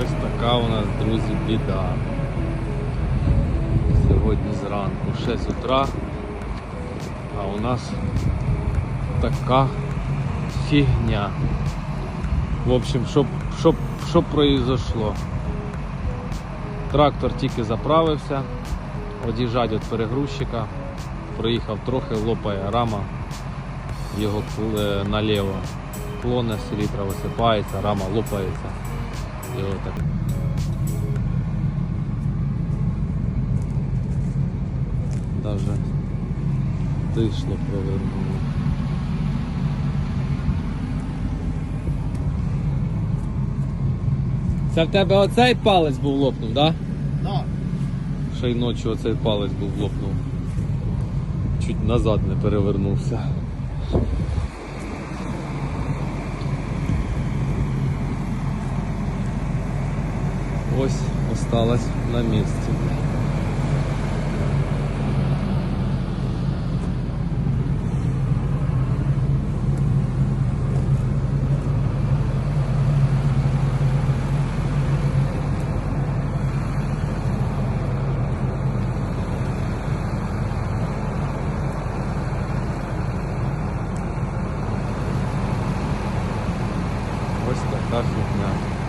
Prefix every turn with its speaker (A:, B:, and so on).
A: Ось така у нас, друзі, біда. Сьогодні зранку 6 утра, а у нас така фігня. В общем, що, що, произошло? Трактор тільки заправився, од'їжджать від перегрузчика, проїхав трохи, лопає рама, його е, наліво клоне, селітра висипається, рама лопається. І отак. Даже дишло провернуло. Це в тебе оцей палець був лопнув, так? Да?
B: Да.
A: Ще й ночі оцей палець був лопнув. Чуть назад не перевернувся. Ось осталась на місці. Ось така фігня.